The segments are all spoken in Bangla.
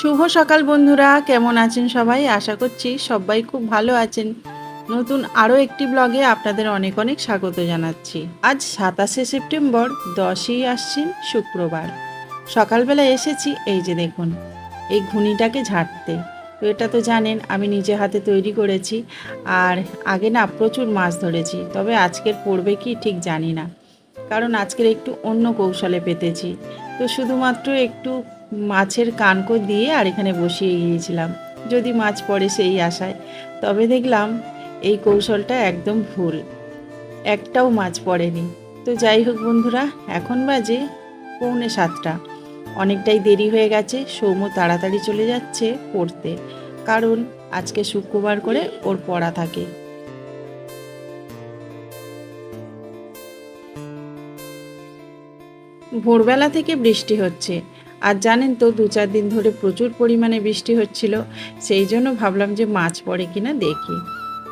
শুভ সকাল বন্ধুরা, কেমন আছেন সবাই? আশা করছি সবাই খুব ভালো আছেন। নতুন আরও একটি ব্লগে আপনাদের অনেক অনেক স্বাগত জানাচ্ছি। আজ সাতাশে সেপ্টেম্বর, দশই আসছেন শুক্রবার। সকালবেলা এসেছি, এই যে দেখুন, এই ঘুনিটাকে ঝাড়তে। তো এটা তো জানেন, আমি নিজে হাতে তৈরি করেছি আর আগে না প্রচুর মাছ ধরেছি, তবে আজকের পড়বে কি ঠিক জানি না। কারণ আজকের একটু অন্য কৌশলে পেতেছি। তো শুধুমাত্র একটু মাছের কানকো দিয়ে আর এখানে বসিয়ে গিয়েছিলাম। যদি মাছ পড়ে সেই আশায়। তবে দেখলাম এই কৌশলটা একদম ভুল। একটাও মাছ পড়েনি। তো যাই হোক বন্ধুরা, এখন বাজে পৌনে সাতটা। অনেকটাই দেরি হয়ে গেছে, সৌম্য তাড়াতাড়ি চলে যাচ্ছে পড়তে। কারণ আজকে শুক্রবার করে ওর পড়া থাকে। ভোরবেলা থেকে বৃষ্টি হচ্ছে। আর জানেন তো, দু চার দিন ধরে প্রচুর পরিমাণে বৃষ্টি হচ্ছিল, সেই জন্য ভাবলাম যে মাছ পড়ে কিনা দেখি।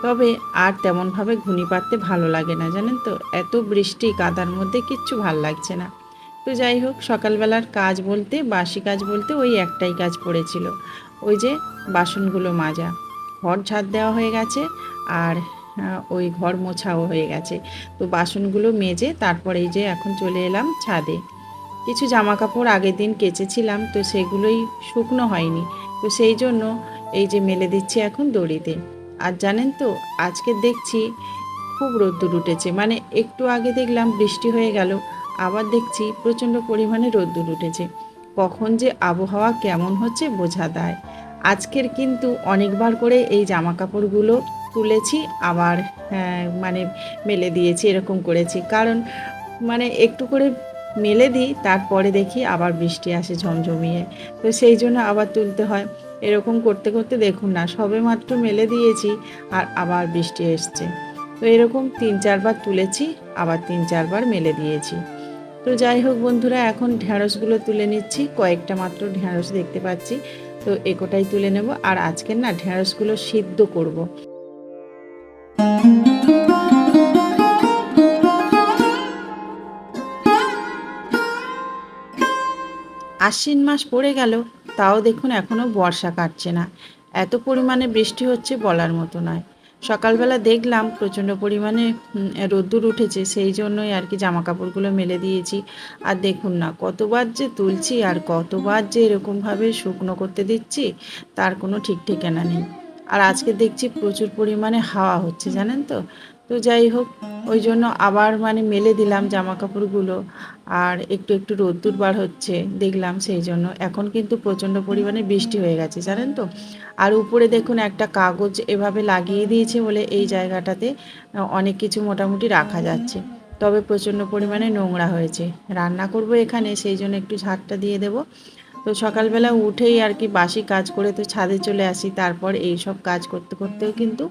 তবে আর তেমনভাবে ঘুনি পাততে ভালো লাগে না, জানেন তো, এত বৃষ্টি কাদার মধ্যে কিচ্ছু ভালো লাগছে না। তো যাই হোক, সকালবেলার কাজ বলতে, বাসি কাজ বলতে ওই একটাই কাজ পড়েছিল, ওই যে বাসনগুলো মাজা। ঘর ঝাড় দেওয়া হয়ে গেছে আর ওই ঘর মোছাও হয়ে গেছে। তো বাসনগুলো মেজে তারপরে যে এখন চলে এলাম ছাদে। কিছু জামা কাপড় আগের দিন কেচেছিলাম তো সেগুলোই শুকনো হয়নি। তো সেই জন্য এই যে মেলে দিচ্ছি এখন দড়িতে। আর জানেন তো আজকে দেখছি খুব রোদ্দুর উঠেছে। মানে একটু আগে দেখলাম বৃষ্টি হয়ে গেল আবার দেখছি প্রচণ্ড পরিমাণে রোদ্দুর উঠেছে। কখন যে আবহাওয়া কেমন হচ্ছে বোঝা দেয় আজকের কিন্তু অনেকবার করে এই জামা কাপড়গুলো তুলেছি আবার হ্যাঁ, মানে মেলে দিয়েছি এরকম করেছি। কারণ মানে একটু করে মেলে দিই, তারপরে দেখি আবার বৃষ্টি আসে ঝমঝমিয়ে। তো সেই জন্য আবার তুলতে হয়। এরকম করতে করতে দেখুন না, সবে মাত্র মেলে দিয়েছি আর আবার বৃষ্টি এসছে। তো এরকম তিন চারবার তুলেছি, আবার তিন চারবার মেলে দিয়েছি। তো যাই হোক বন্ধুরা, এখন ঢ্যাঁড়সগুলো তুলে নিচ্ছি। কয়েকটা মাত্র ঢ্যাঁড়স দেখতে পাচ্ছি। তো একোটাই তুলে নেব। আর আজকের না ঢ্যাঁড়সগুলো সিদ্ধ করব। আশ্বিন মাস পড়ে গেল, তাও দেখুন এখনও বর্ষা কাটছে না। এত পরিমাণে বৃষ্টি হচ্ছে বলার মতো নয়। সকালবেলা দেখলাম প্রচণ্ড পরিমাণে রোদ্দুর উঠেছে, সেই জন্যই আর কি জামা কাপড়গুলো মেলে দিয়েছি। আর দেখুন না, কতবার যে তুলছি আর কতবার যে এরকমভাবে শুকনো করতে দিচ্ছি, তার কোনো ঠিক ঠিকানা নেই। আর আজকে দেখছি প্রচুর পরিমাণে হাওয়া হচ্ছে, জানেন তো? তো যাই হোক, ওই জন্য আবার মানে মেলে দিলাম জামা কাপড়গুলো আর একটু একটু রোদ্দুর বার হচ্ছে, দেখলাম সেই জন্য। এখন কিন্তু প্রচণ্ড পরিমাণে বৃষ্টি হয়ে গেছে, জানেন তো? আর উপরে দেখুন একটা কাগজ এভাবে লাগিয়ে দিয়েছে বলে এই জায়গাটাতে অনেক কিছু মোটামুটি রাখা যাচ্ছে। তবে প্রচণ্ড পরিমাণে নোংরা হয়েছে। রান্না করব এখানে, সেই জন্য একটু ঝাড়টা দিয়ে দেবো। তো সকালবেলা উঠেই আর কি বাসি কাজ করে তো ছাদে চলে আসি, তারপর এই সব কাজ করতে করতেও কিন্তু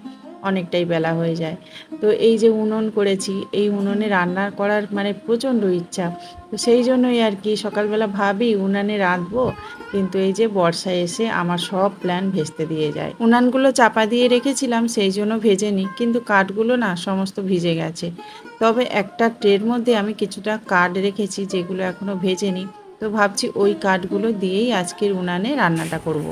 অনেকটাই বেলা হয়ে যায়। তো এই যে উনুন করেছি, এই উনুনে রান্না করার মানে প্রচণ্ড ইচ্ছা। তো সেই জন্যই আর কি সকালবেলা ভাবি উনানে রাঁধবো, কিন্তু এই যে বর্ষায় এসে আমার সব প্ল্যান ভেস্তে দিয়ে যায়। উনানগুলো চাপা দিয়ে রেখেছিলাম, সেই জন্য ভেজেনি কিন্তু কাঠগুলো না সমস্ত ভিজে গেছে। তবে একটা ট্রের মধ্যে আমি কিছুটা কাঠ রেখেছি, যেগুলো এখনও ভেজেনি তো ভাবছি ওই কাঠগুলো দিয়েই আজকের উনানে রান্নাটা করব।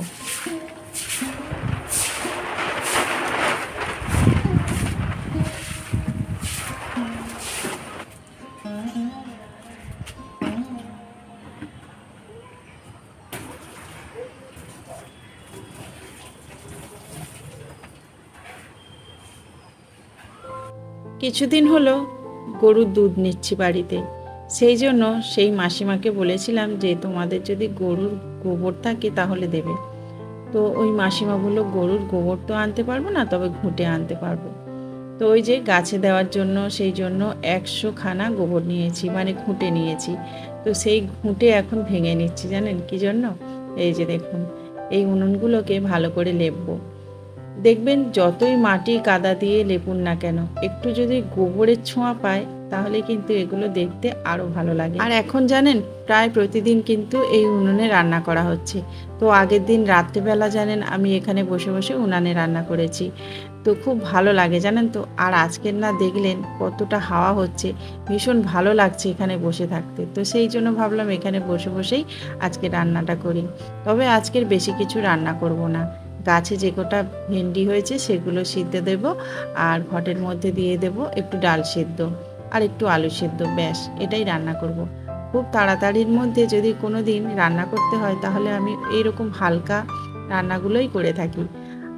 কিছুদিন হলো গরুর দুধ নিচ্ছি বাড়িতে। সেই জন্য সেই মাসিমাকে বলেছিলাম যে, তোমাদের যদি গরুর গোবর থাকে তাহলে দেবে। তো ওই মাসিমা বলল, গরুর গোবর তো আনতে পারব না, তবে ঘুঁটে আনতে পারব। তো ওই যে গাছে দেওয়ার জন্য, সেই জন্য একশো খানা গোবর নিয়েছি মানে ঘুঁটে নিয়েছি। তো সেই ঘুঁটে এখন ভেঙে নিচ্ছি, জানেন কি জন্য? এই যে দেখুন, এই উনুনগুলোকে ভালো করে লেপবো। দেখবেন যতই মাটি কাদা দিয়ে লেপুন না কেন, একটু যদি গোবরের ছোঁয়া পায়, তাহলে কিন্তু এগুলো দেখতে আরও ভালো লাগে। আর এখন জানেন, প্রায় প্রতিদিন কিন্তু এই উনুনে রান্না করা হচ্ছে। তো আগের দিন রাত্রেবেলা জানেন, আমি এখানে বসে বসে উনানে রান্না করেছি। তো খুব ভালো লাগে জানেন তো। আর আজকের না দেখলেন কতটা হাওয়া হচ্ছে, ভীষণ ভালো লাগছে এখানে বসে থাকতে। তো সেই জন্য ভাবলাম এখানে বসে বসেই আজকে রান্নাটা করি। তবে আজকের বেশি কিছু রান্না করব না। গাছে যে কটা ভেন্ডি হয়েছে সেগুলো সিদ্ধ দেব আর ঘটের মধ্যে দিয়ে দেব একটু ডাল সেদ্ধ আর একটু আলু সেদ্ধ, ব্যাস, এটাই রান্না করব। খুব তাড়াতাড়ির মধ্যে যদি কোনো দিন রান্না করতে হয় তাহলে আমি এইরকম হালকা রান্নাগুলোই করে থাকি।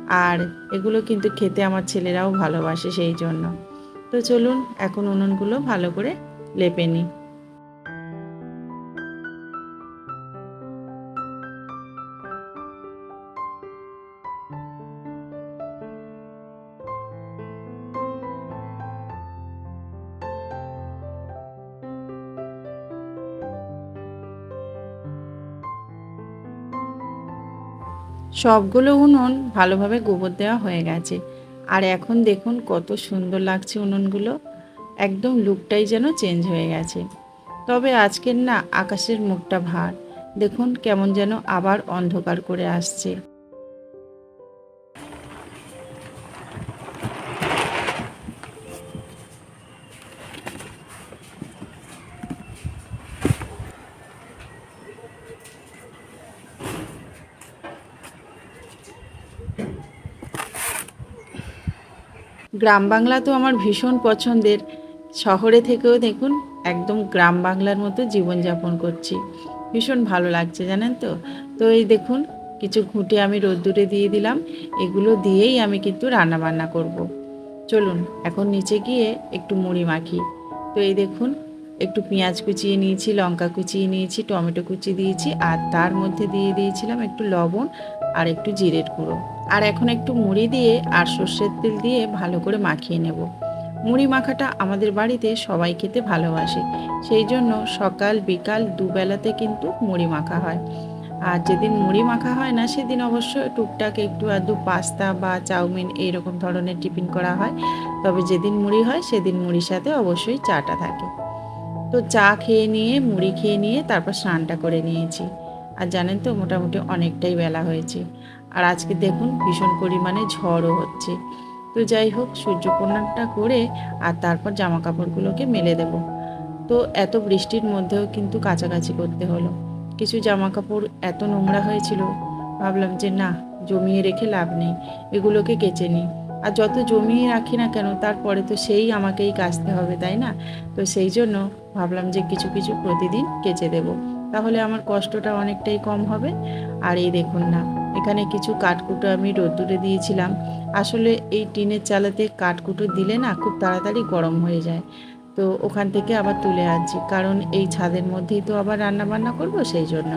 আর এগুলো কিন্তু খেতে আমার ছেলেরাও ভালোবাসে সেই জন্য। তো চলুন, এখন উনুনগুলো ভালো করে লেপে নিই। সবগুলো উনুন ভালোভাবে গোবর দেওয়া হয়ে গেছে। আর এখন দেখুন কত সুন্দর লাগছে উনুনগুলো। একদম লুকটাই যেন চেঞ্জ হয়ে গেছে। তবে আজকের না আকাশের মুখটা ভার। দেখুন কেমন যেন আবার অন্ধকার করে আসছে। গ্রাম বাংলা তো আমার ভীষণ পছন্দের। শহরে থেকেও দেখুন, একদম গ্রাম বাংলার মতো জীবনযাপন করছি। ভীষণ ভালো লাগছে, জানেন তো? তো এই দেখুন, কিছু ঘুঁটে আমি রোদ্দুরে দিয়ে দিলাম, এগুলো দিয়েই আমি কিন্তু রান্না বান্না করব। চলুন, এখন নিচে গিয়ে একটু মুড়ি মাখি। তো এই দেখুন, একটু পেঁয়াজ কুচিয়ে নিয়েছি, লঙ্কা কুচিয়ে নিয়েছি, টমেটো কুচি দিয়েছি, আর তার মধ্যে দিয়ে দিয়েছিলাম একটু লবণ আর একটু জিরের গুঁড়ো। আর এখন একটু মুড়ি দিয়ে আর সর্ষের তেল দিয়ে ভালো করে মাখিয়ে নেব। মুড়ি মাখাটা আমাদের বাড়িতে সবাই খেতে ভালোবাসে। সেই জন্য সকাল, বিকাল দুবেলাতে কিন্তু মুড়ি মাখা হয়। আর যেদিন মুড়ি মাখা হয় না, সেদিন অবশ্য টুকটাক একটু আধটু পাস্তা বা চাউমিন এইরকম ধরনের টিফিন করা হয়। তবে যেদিন মুড়ি হয়, সেদিন মুড়ির সাথে অবশ্যই চাটা থাকে। তো চা খেয়ে নিয়ে, মুড়ি খেয়ে নিয়ে তারপর স্নানটা করে নিয়েছি। আর জানেন তো, মোটামুটি অনেকটাই বেলা হয়েছে। আর আজকে দেখুন, ভীষণ পরিমাণে ঝড়ও হচ্ছে। তো যাই হোক সূর্য প্রণামটা করে আর তারপর জামা কাপড়গুলোকে মেলে দেব। তো এত বৃষ্টির মধ্যেও কিন্তু কাছাকাছি করতে হলো। কিছু জামা কাপড় এত নোংরা হয়েছিল, ভাবলাম যে না, জমিয়ে রেখে লাভ নেই, এগুলোকে কেচে নিই। আর যত জমিয়ে রাখি না কেন, তারপরে তো সেই আমাকেই কাচতে হবে, তাই না? তো সেই জন্য ভাবলাম যে কিছু কিছু প্রতিদিন কেচে দেব। তাহলে আমার কষ্টটা অনেকটাই কম হবে। আর এই দেখুন না, এখানে কিছু কাঠকুটো আমি রোদ্দুরে দিয়েছিলাম। আসলে এই টিনের চালাতে কাঠকুটো দিলে না খুব তাড়াতাড়ি গরম হয়ে যায়। তো ওখান থেকে আবার তুলে আনছি, কারণ এই ছাদের মধ্যেই তো আবার রান্না বান্না করব সেই জন্য।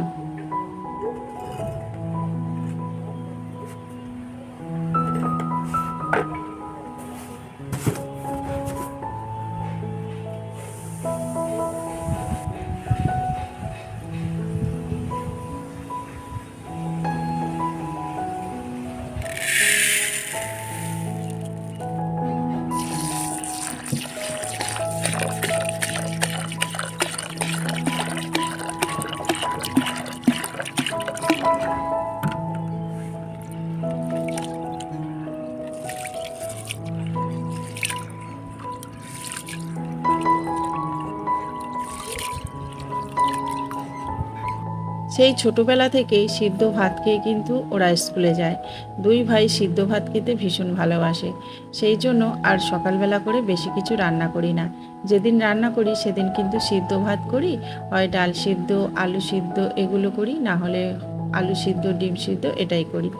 সেই ছোটবেলা থেকেই সিদ্ধ ভাত খেয়ে কিন্তু ওরা স্কুলে যায়। দুই ভাই সিদ্ধ ভাত খেতে ভীষণ ভালোবাসে। সেই জন্য আর সকালবেলা করে বেশি কিছু রান্না করি না। যেদিন রান্না করি সেদিন কিন্তু সিদ্ধ ভাত করি, হয় ডাল সিদ্ধ, আলু সিদ্ধ এগুলো করি, না হলে আলু সিদ্ধ, ডিম সিদ্ধ এটাই করি।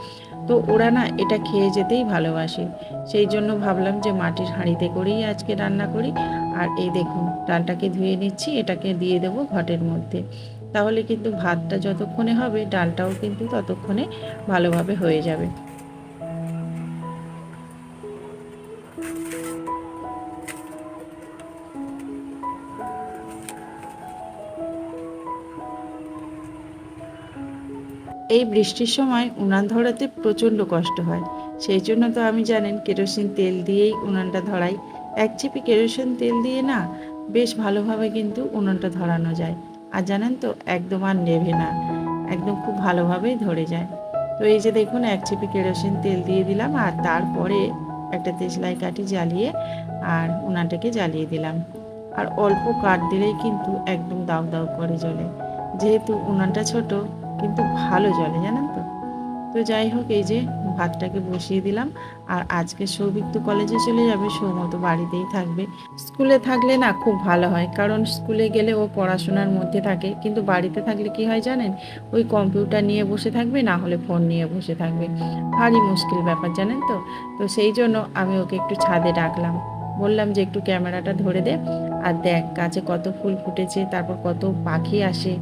তো ওরা না এটা খেয়ে যেতেই ভালোবাসে। সেই জন্য ভাবলাম যে মাটির হাঁড়িতে করেই আজকে রান্না করি। আর এই দেখুন, ডালটাকে ধুয়ে নিচ্ছি, এটাকে দিয়ে দেবো ঘটের মধ্যে। তাহলে কিন্তু ভাতটা যতক্ষণে হবে, ডালটাও কিন্তু ততক্ষণে ভালোভাবে হয়ে যাবে। এই বৃষ্টির সময় উনান ধরাতে প্রচণ্ড কষ্ট হয়। সেই জন্য তো আমি জানেন, কেরোসিন তেল দিয়েই উনানটা ধরাই। এক চিপি কেরোসিন তেল দিয়ে না বেশ ভালোভাবে কিন্তু উনানটা ধরানো যায়। আর জানেন তো, একদম আর নেভে না। একদম খুব ভালোভাবেই ধরে যায়। তো এই যে দেখুন, এক চিপি কেরোসিন তেল দিয়ে দিলাম আর তারপরে একটা দেশলাই কাঠি জ্বালিয়ে আর উনানটাকে জ্বালিয়ে দিলাম। আর অল্প কাঠ দিলেই কিন্তু একদম দাউ দাউ করে জ্বলে। যেহেতু উনানটা ছোট, কিন্তু ভালো জ্বলে, জানেন তো। তো যাই হোক, এই যে ভাতটাকে বসিয়ে দিলাম। আর আজকে সৌভিক তো কলেজে চলে যাবে সৌমত বাড়িতেই থাকবে। স্কুলে থাকলে না খুব ভালো হয়, কারণ স্কুলে গেলে ও পড়াশোনার মধ্যে থাকে। কিন্তু বাড়িতে থাকলে কি হয় জানেন? ওই কম্পিউটার নিয়ে বসে থাকবে, না হলে ফোন নিয়ে বসে থাকবে। ভারী মুশকিল ব্যাপার, জানেন তো? তো সেই জন্য আমি ওকে একটু ছাদে ডাকলাম। বললাম যে একটু ক্যামেরাটা ধরে দে। আর দেখ, গাছে কত ফুল ফুটেছে, তারপর কত পাখি আসে।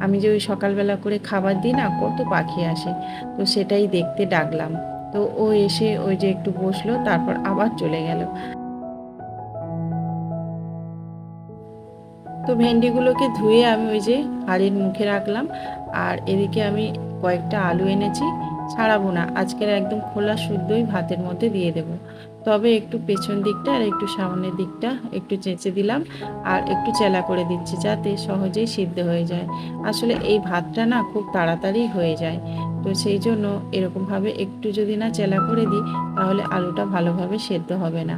আমি যে ওই সকালবেলা করে খাবার দিই না, কত পাখি আসে। তো সেটাই দেখতে ডাকলাম। তো ও এসে ওই যে একটু বসল, তারপর আবার চলে গেল। তো ভেন্ডিগুলোকে ধুয়ে আমি ওই যে হাড়ির মুখে রাখলাম। আর এদিকে আমি কয়েকটা আলু এনেছি, ছাড়াবো না। আজকের একদম খোলা, শুদ্ধই ভাতের মধ্যে দিয়ে দেব। তবে একটু পেছন দিকটা আর একটু সামনের দিকটা একটু চেঁচে দিলাম আর একটু চেলা করে দিচ্ছি যাতে সহজেই সিদ্ধ হয়ে যায়। আসলে এই ভাতটা না খুব তাড়াতাড়ি হয়ে যায়। তো সেই জন্য এরকমভাবে একটু যদি না চেলা করে দিই, তাহলে আলুটা ভালোভাবে সেদ্ধ হবে না।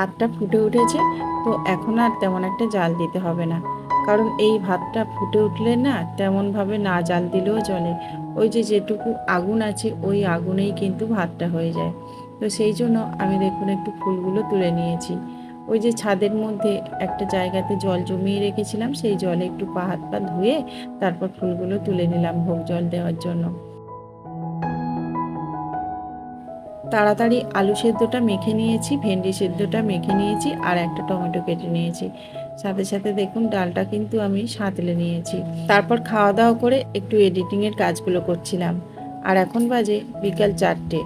ভাতটা ফুটে উঠেছে, তো এখন আর তেমন একটা জাল দিতে হবে না। কারণ এই ভাতটা ফুটে উঠলে না তেমনভাবে না জাল দিলেও চলে। ওই যে যেটুকু আগুন আছে, ওই আগুনেই কিন্তু ভাতটা হয়ে যায়। তো সেই জন্য আমি দেখুন একটু ফুলগুলো তুলে নিয়েছি। ওই যে ছাদের মধ্যে একটা জায়গাতে জল জমিয়ে রেখেছিলাম, সেই জলে একটু পা হাত পা ধুয়ে তারপর ফুলগুলো তুলে নিলাম ভোগ জল দেওয়ার জন্য। তাড়াতাড়ি আলু সেদ্ধটা মেখে নিয়েছি, ভেন্ডি সেদ্ধটা মেখে নিয়েছি আর একটা টমেটো কেটে নিয়েছি। সাথে সাথে দেখুন ডালটা কিন্তু আমি সাঁতলে নিয়েছি। তারপর খাওয়া দাওয়া করে একটু এডিটিংয়ের কাজগুলো করছিলাম। আর এখন বাজে বিকাল চারটে।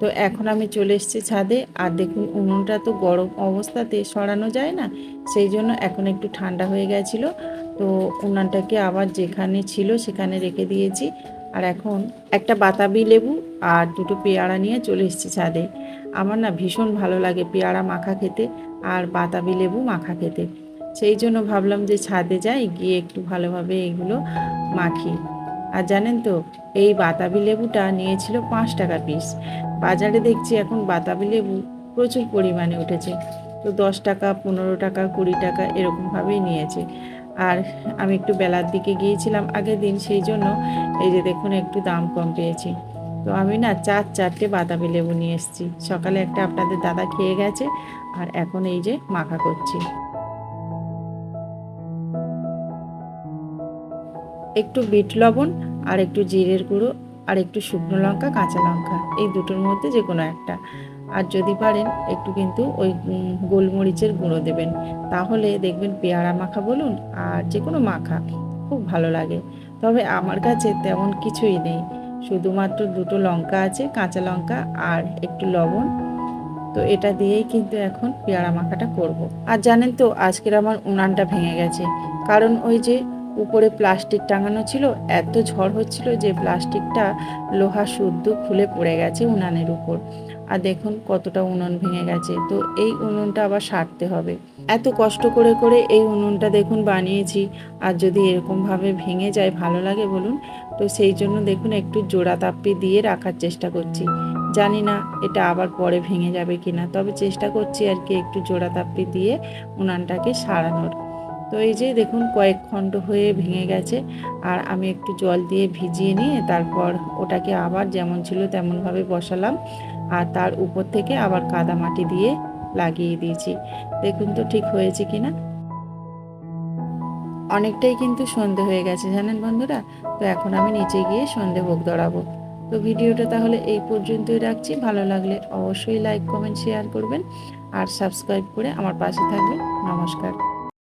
তো এখন আমি চলে এসেছি ছাদে। আর দেখুন উনুনটা তো গরম অবস্থাতে সরানো যায় না, সেই জন্য এখন একটু ঠান্ডা হয়ে গেছিল। তো উনানটাকে আবার যেখানে ছিল সেখানে রেখে দিয়েছি। আর এখন একটা বাতাবি লেবু আর দুটো পেয়ারা নিয়ে চলে এসেছি ছাদে। আমার না ভীষণ ভালো লাগে পেয়ারা মাখা খেতে আর বাতাবি লেবু মাখা খেতে। সেই জন্য ভাবলাম যে ছাদে যাই, গিয়ে একটু ভালোভাবে এগুলো মাখি। আর জানেন তো, এই বাতাবি লেবুটা নিয়েছিল পাঁচ টাকা পিস বাজারে দেখছি এখন বাতাবি লেবু প্রচুর পরিমাণে উঠেছে। তো দশ টাকা, পনেরো টাকা, কুড়ি টাকা এরকমভাবেই নিয়েছে। আর আমি একটু বেলার দিকে গিয়েছিলাম আগের দিন, সেই জন্য এই যে দেখুন একটু দাম কম পেয়েছি। তো আমি না চার চারটে বাদামি লেবু নিয়ে এসেছি। সকালে একটা আপনাদের দাদা খেয়ে গেছে আর এখন এই যে মাখা করছি। একটু বিট লবণ, আর একটু জিরের গুঁড়ো, আর একটু শুকনো লঙ্কা, কাঁচা লঙ্কা, এই দুটোর মধ্যে যে কোনো একটা। আর যদি পারেন, একটু কিন্তু ওই গোলমরিচের গুঁড়ো দেবেন। তাহলে দেখবেন পেয়ারা মাখা বলুন আর যে কোনো মাখা খুব ভালো লাগে। তবে আমার কাছে তেমন কিছুই নেই। শুধুমাত্র দুটো লঙ্কা আছে, কাঁচা লঙ্কা আর একটু লবণ। তো এটা দিয়েই কিন্তু এখন পেয়ারা মাখাটা করব। আর জানেন তো, আজকের আমার উনানটা ভেঙে গেছে। কারণ ওই যে উপরে প্লাস্টিক টাঙানো ছিল, এত ঝড় হচ্ছিল যে প্লাস্টিকটা লোহা শুদ্ধ খুলে পড়ে গেছে উনানের উপর। আর দেখুন কতটা উনুন ভেঙে গেছে। তো এই উনুনটা আবার সারতে হবে। এত কষ্ট করে করে এই উনুনটা দেখুন বানিয়েছি। আর যদি এরকমভাবে ভেঙে যায়, ভালো লাগে বলুন। তো সেই জন্য দেখুন একটু জোড়া তাপ্পি দিয়ে রাখার চেষ্টা করছি। জানি না এটা আবার পরে ভেঙে যাবে কিনা। তবে চেষ্টা করছি আর কি একটু জোড়া তাপ্পি দিয়ে উনানটাকে সারানোর। তো এই যে দেখুন কয়েক খণ্ড হয়ে ভেঙে গেছে। আর আমি একটু জল দিয়ে ভিজিয়ে নিয়ে তারপর ওটাকে আবার যেমন ছিল তেমনভাবে বসালাম। আর তার উপর থেকে আবার কাদা মাটি দিয়ে লাগিয়ে দিয়েছি। দেখুন তো ঠিক হয়েছে কি না অনেকটাই কিন্তু সন্ধে হয়ে গেছে, জানেন বন্ধুরা? তো এখন আমি নিচে গিয়ে সন্ধে ভোগ দৌড়াবো তো ভিডিওটা তাহলে এই পর্যন্তই রাখছি। ভালো লাগলে অবশ্যই লাইক কমেন্ট শেয়ার করবেন। আর সাবস্ক্রাইব করে আমার পাশে থাকবেন। নমস্কার।